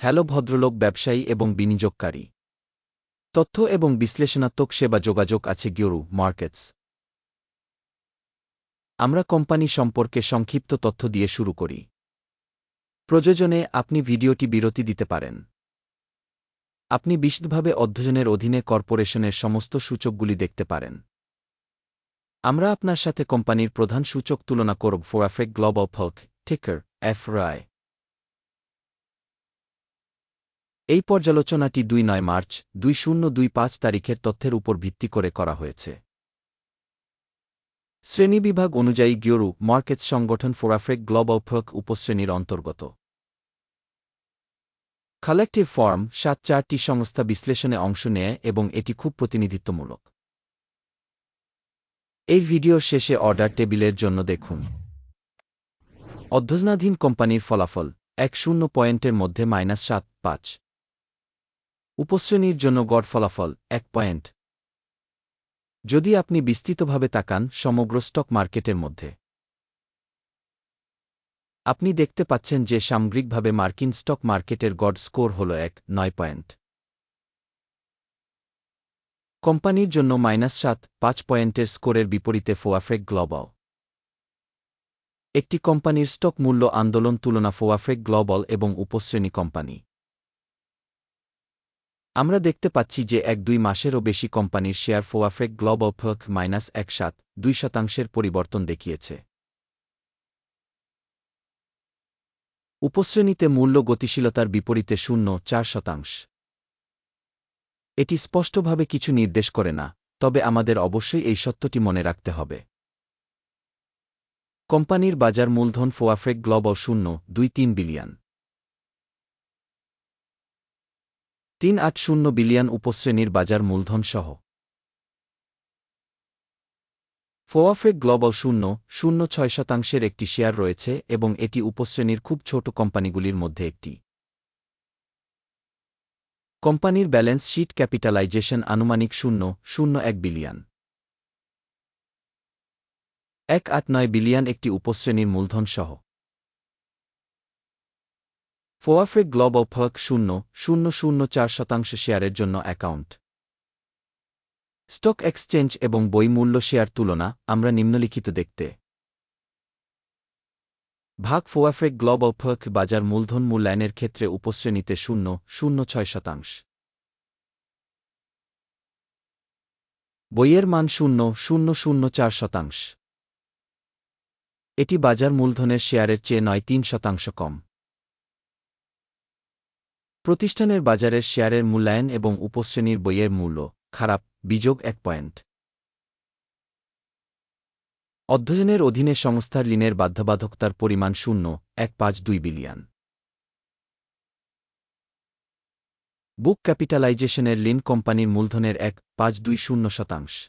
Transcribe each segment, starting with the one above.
Hello ভদ্রলোক ব্যবসায়ী এবং বিনিয়োগকারী। তথ্য এবং বিশ্লেষণাত্মক সেবা যোগাযোগ আছে গিওরু, মার্কেটস। আমরা কোম্পানি সম্পর্কে সংক্ষিপ্ত তথ্য দিয়ে শুরু করি। প্রয়োজনে আপনি ভিডিওটি বিরতি দিতে পারেন। আপনি বিশদভাবে অধ্যয়নের অধীনে কর্পোরেশনের সমস্ত সূচকগুলি দেখতে পারেন। আমরা আপনার সাথে কোম্পানির প্রধান সূচক তুলনা করব ফোরাফ্রেক গ্লোবাল ফল্ক টিকার এফ রায় এই পর্যালোচনাটি দুই নয় মার্চ, দুই শূন্য দুই পাঁচ তারিখের তথ্যের উপর ভিত্তি করে করা হয়েছে। শ্রেণীবিভাগ অনুযায়ী গিওরু মার্কেটস সংগঠন ফোরাফ্রেক গ্লোবাল ফক উপশ্রেণীর অন্তর্গত। কালেকটিভ ফর্ম সাত চারটি সংস্থা বিশ্লেষণে অংশ নেয় এবং এটি খুব প্রতিনিধিত্বমূলক। এই ভিডিওর শেষে অর্ডার টেবিলের জন্য দেখুন। অধ্যজনাধীন কোম্পানির ফলাফল এক শূন্য পয়েন্টের মধ্যে মাইনাস সাত পাঁচ। উপশ্রেণীর জন্য গড় ফলাফল, এক পয়েন্ট। যদি আপনি বিস্তৃতভাবে তাকান সমগ্র স্টক মার্কেটের মধ্যে। আপনি দেখতে পাচ্ছেন যে সামগ্রিকভাবে মার্কিন স্টক মার্কেটের গড় স্কোর হল এক, নয় পয়েন্ট। কোম্পানির জন্য মাইনাস সাত, পাঁচ পয়েন্টের স্কোরের বিপরীতে ফোয়াফ্রেক গ্লোবাল। একটি কোম্পানির স্টক মূল্য আন্দোলন তুলনা ফোয়াফ্রেক গ্লোবাল এবং উপশ্রেণী কোম্পানি। আমরা দেখতে পাচ্ছি যে এক দুই মাসেরও বেশি কোম্পানির শেয়ার ফোয়াফ্রেক গ্লোবাল ফক মাইনাস এক সাত দুই শতাংশের পরিবর্তন দেখিয়েছে। উপশ্রেণীতে মূল্য গতিশীলতার বিপরীতে শূন্য, চার শতাংশ। এটি স্পষ্টভাবে কিছু নির্দেশ করে না, তবে আমাদের অবশ্যই এই সত্যটি মনে রাখতে হবে। কোম্পানির বাজার মূলধন ফোয়াফ্রেক গ্লোবাল শূন্য, দুই তিন বিলিয়ন। তিন আট শূন্য বিলিয়ন উপশ্রেণীর বাজার মূলধন সহ ফোয়াফ্রেক গ্লোবাল শূন্য শূন্য ছয় শতাংশের একটি শেয়ার রয়েছে এবং এটি উপশ্রেণীর খুব ছোট কোম্পানিগুলির মধ্যে একটি। কোম্পানির ব্যালেন্স শিট ক্যাপিটালাইজেশন আনুমানিক শূন্য শূন্য এক বিলিয়ন। এক আট নয় বিলিয়ন একটি উপশ্রেণীর মূলধন ফোয়াফ্রেক গ্লোবাল ফক শূন্য শূন্য শূন্য চার শতাংশ শেয়ারের জন্য অ্যাকাউন্ট। স্টক এক্সচেঞ্জ এবং বই মূল্য শেয়ার তুলনা, আমরা নিম্নলিখিত দেখতে। ভাগ ফোয়াফ্রেক গ্লোবাল ফক বাজার মূলধন মূল্যায়নের ক্ষেত্রে উপশ্রেণীতে শূন্য শূন্য ছয় শতাংশ। বইয়ের মান শূন্য শূন্য শূন্য চার শতাংশ। এটি বাজার মূলধনের শেয়ারের চেয়ে নয়, তিন শতাংশ কম। প্রতিষ্ঠানের বাজারের শেয়ারের মূল্যায়ন এবং উপশ্রেণীর বইয়ের মূল্য, খারাপ, বিযোগ এক পয়েন্ট। অধ্যয়নের অধীনে সংস্থার ঋণের বাধ্যবাধকতার পরিমাণ শূন্য, এক পাঁচ দুই বিলিয়ন। বুক ক্যাপিটালাইজেশনের লিন কোম্পানির মূলধনের এক পাঁচ দুই শূন্য শতাংশ।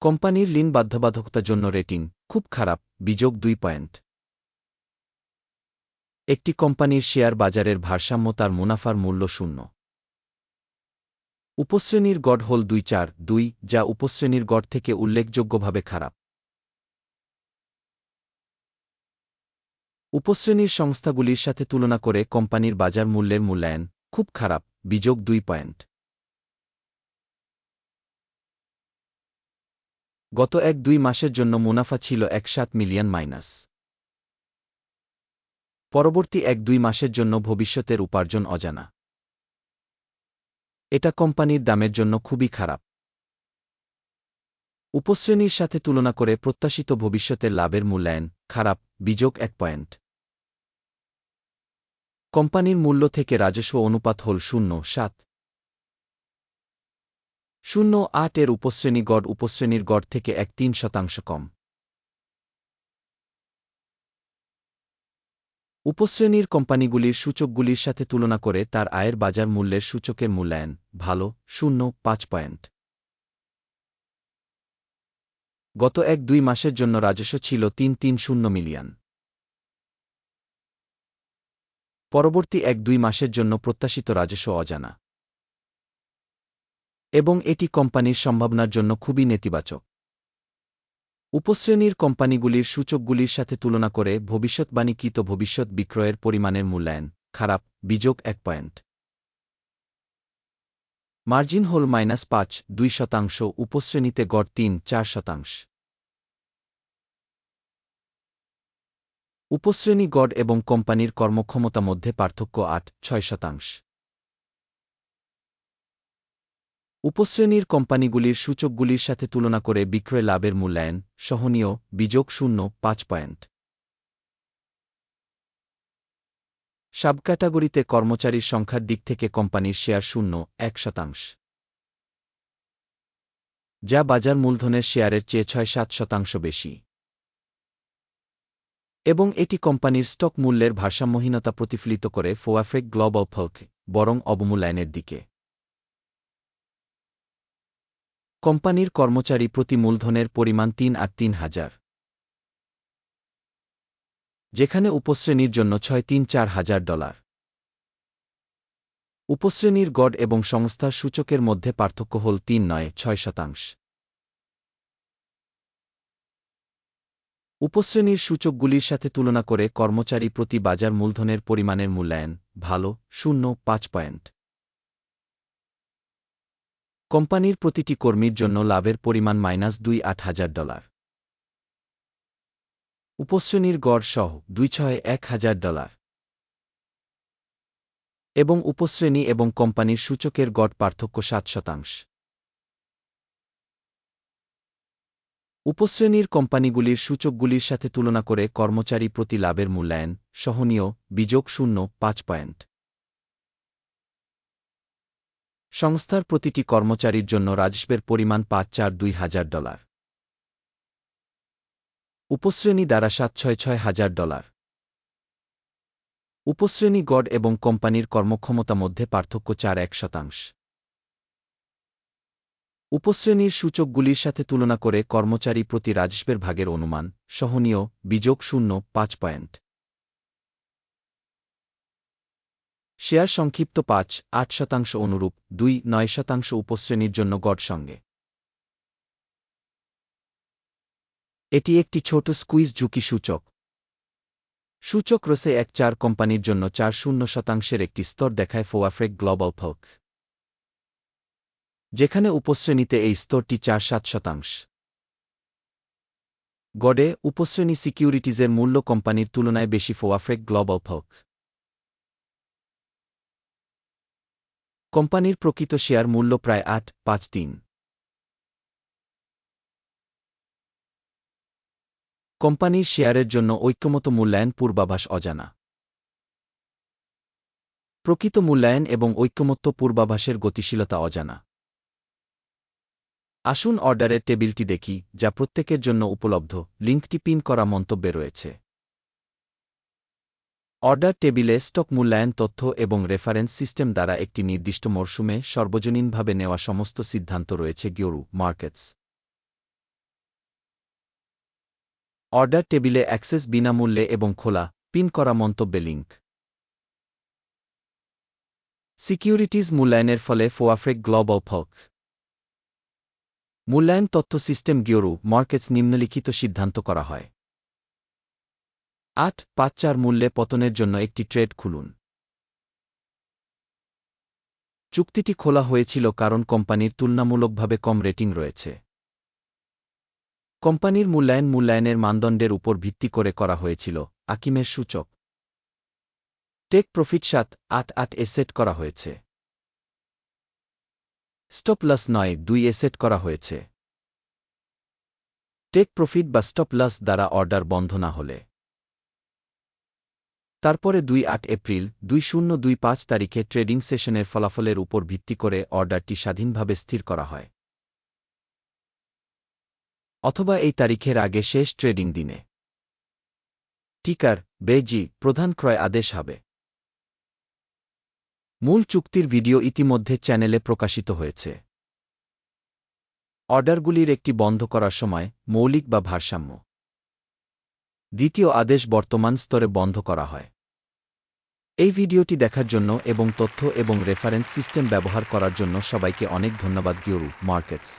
কোম্পানির লিন বাধ্যবাধকতার জন্য রেটিং, খুব খারাপ, বিযোগ দুই পয়েন্ট। একটি কোম্পানির শেয়ার বাজারের ভারসাম্য তার মুনাফার মূল্য শূন্য। উপশ্রেণীর গড় হল দুই চার দুই, যা উপশ্রেণীর গড় থেকে উল্লেখযোগ্যভাবে খারাপ। উপশ্রেণীর সংস্থাগুলির সাথে তুলনা করে কোম্পানির বাজার মূল্যের মূল্যায়ন খুব খারাপ, বিযোগ দুই পয়েন্ট। গত এক দুই মাসের জন্য মুনাফা ছিল এক সাত মিলিয়ন মাইনাস। পরবর্তী এক দুই মাসের জন্য ভবিষ্যতের উপার্জন অজানা। এটা কোম্পানির দামের জন্য খুবই খারাপ। উপশ্রেণীর সাথে তুলনা করে প্রত্যাশিত ভবিষ্যতের লাভের মূল্যায়ন খারাপ, বিযোগ এক পয়েন্ট। কোম্পানির মূল্য থেকে রাজস্ব অনুপাত হল শূন্য, সাত। শূন্য আট এর উপশ্রেণী গড় উপশ্রেণীর গড় থেকে এক তিন শতাংশ কম। উপশ্রেণীর কোম্পানিগুলির সূচকগুলির সাথে তুলনা করে তার আয়ের বাজার মূল্যের সূচকের মূল্যায়ন, ভালো, শূন্য, পাঁচ পয়েন্ট। গত এক দুই মাসের জন্য রাজস্ব ছিল তিন তিন শূন্য মিলিয়ন। পরবর্তী এক দুই মাসের জন্য প্রত্যাশিত রাজস্ব অজানা। এবং এটি কোম্পানির সম্ভাবনার জন্য খুবই নেতিবাচক। উপশ্রেণীর কোম্পানিগুলির সূচকগুলির সাথে তুলনা করে ভবিষ্যৎবাণীকৃত ভবিষ্যৎ বিক্রয়ের পরিমাণের মূল্যায়ন, খারাপ, বিযোগ এক পয়েন্ট। মার্জিন হোল মাইনাস পাঁচ, দুই শতাংশ, উপশ্রেণীতে গড় তিন, চার শতাংশ। উপশ্রেণী গড় এবং কোম্পানির কর্মক্ষমতা মধ্যে পার্থক্য আট, ছয় শতাংশ। উপশ্রেণীর কোম্পানিগুলির সূচকগুলির সাথে তুলনা করে বিক্রয় লাভের মূল্যায়ন, সহনীয়, বিযোগ শূন্য, পাঁচ পয়েন্ট। সাব ক্যাটাগরিতে কর্মচারীর সংখ্যার দিক থেকে কোম্পানির শেয়ার শূন্য, এক শতাংশ। যা বাজার মূলধনের শেয়ারের চেয়ে ছয় সাত শতাংশ বেশি। এবং এটি কোম্পানির স্টক মূল্যের ভারসাম্যহীনতা প্রতিফলিত করে ফোয়াফ্রেক গ্লোবাল ফল্ক বরং অবমূল্যায়নের দিকে। কোম্পানির কর্মচারী প্রতি মূলধনের পরিমাণ তিন আর তিন হাজার। যেখানে উপশ্রেণীর জন্য ছয় তিন চার হাজার ডলার। উপশ্রেণীর গড় এবং সংস্থার সূচকের মধ্যে পার্থক্য হল তিন নয় ছয় শতাংশ। উপশ্রেণীর সূচকগুলির সাথে তুলনা করে কর্মচারী প্রতি বাজার মূলধনের পরিমাণের মূল্যায়ন ভালো, শূন্য, পাঁচ পয়েন্ট। কোম্পানির প্রতিটি কর্মীর জন্য লাভের পরিমাণ মাইনাস দুই আট হাজার ডলার। উপশ্রেণীর গড় সহ দুই ছয় এক হাজার ডলার। এবং উপশ্রেণী এবং কোম্পানির সূচকের গড় পার্থক্য সাত শতাংশ। উপশ্রেণীর কোম্পানিগুলির সূচকগুলির সাথে তুলনা করে কর্মচারী প্রতি লাভের মূল্যায়ন সহনীয়, বিযোগ শূন্য, পাঁচ পয়েন্ট। সংস্থার প্রতিটি কর্মচারীর জন্য রাজস্বের পরিমাণ পাঁচ চার দুই হাজার ডলার। উপশ্রেণী দ্বারা সাত ছয় ছয় হাজার ডলার। উপশ্রেণী গড় এবং কোম্পানির কর্মক্ষমতা মধ্যে পার্থক্য চার এক শতাংশ। উপশ্রেণীর সূচকগুলির সাথে তুলনা করে কর্মচারী প্রতি রাজস্বের ভাগের অনুমান, সহনীয়, বিযোগ শূন্য, পাঁচ পয়েন্ট। শেয়ার সংক্ষিপ্ত পাঁচ, আট শতাংশ অনুরূপ, দুই, নয় শতাংশ উপশ্রেণীর জন্য গড় সঙ্গে। এটি একটি ছোট স্কুইজ ঝুঁকি সূচক। সূচক রসে এক চার কোম্পানির জন্য চার শূন্য শতাংশের একটি স্তর দেখায় ফোয়াফ্রেক গ্লোবাল ফল্ক যেখানে উপশ্রেণীতে এই স্তরটি চার, সাত শতাংশ। গডে উপশ্রেণী সিকিউরিটিজের মূল্য কোম্পানির তুলনায় বেশি ফোয়াফ্রেক গ্লোবাল ফল্ক কোম্পানির প্রকৃত শেয়ার মূল্য প্রায় আট, পাঁচ, তিন। কোম্পানির শেয়ারের জন্য ঐক্যমত মূল্যায়ন পূর্বাভাস অজানা। প্রকৃত মূল্যায়ন এবং ঐক্যমত্য পূর্বাভাসের গতিশীলতা অজানা। আসুন অর্ডারের টেবিলটি দেখি, যা প্রত্যেকের জন্য উপলব্ধ। লিঙ্কটি পিন করা মন্তব্যে রয়েছে। অর্ডার টেবিলে স্টক মূল্যায়ন তথ্য এবং রেফারেন্স সিস্টেম দ্বারা একটি নির্দিষ্ট মরশুমে সর্বজনীনভাবে নেওয়া সমস্ত সিদ্ধান্ত রয়েছে গিওরু মার্কেটস। অর্ডার টেবিলে অ্যাক্সেস বিনামূল্যে এবং খোলা, পিন করা মন্তব্যে লিঙ্ক সিকিউরিটিজ মূল্যায়নের ফলে ফোয়াফ্রেক গ্লোবাল ফক মূল্যায়ন তথ্য সিস্টেম গিওরু মার্কেটস নিম্নলিখিত সিদ্ধান্ত করা হয়। আট পাঁচ চার মূল্যে পতনের জন্য একটি ট্রেড খুলুন। চুক্তিটি খোলা হয়েছিল কারণ কোম্পানির তুলনামূলকভাবে কম রেটিং রয়েছে। কোম্পানির মূল্যায়ন মূল্যায়নের মানদণ্ডের উপর ভিত্তি করে করা হয়েছিল, আকিমের সূচক। টেক প্রফিট সাত, আট আট এ সেট করা হয়েছে। স্টপ লস নয়, দুই এ সেট করা হয়েছে। টেক প্রফিট বা স্টপ লস দ্বারা অর্ডার বন্ধ না হলে। তারপরে দুই আট এপ্রিল, দুই শূন্য দুই পাঁচ তারিখে ট্রেডিং সেশনের ফলাফলের উপর ভিত্তি করে অর্ডারটি স্বাধীনভাবে স্থির করা হয়। অথবা এই তারিখের আগে শেষ ট্রেডিং দিনে। টিকার, বেজি, প্রধান ক্রয় আদেশ হবে। মূল চুক্তির ভিডিও ইতিমধ্যে চ্যানেলে প্রকাশিত হয়েছে। অর্ডারগুলির একটি বন্ধ করার সময় মৌলিক বা ভারসাম্য। দ্বিতীয় আদেশ বর্তমান স্তরে বন্ধ করা হয়। এই ভিডিওটি দেখার জন্য এবং তথ্য এবং রেফারেন্স সিস্টেম ব্যবহার করার জন্য সবাইকে অনেক ধন্যবাদ গিওরু মার্কেটস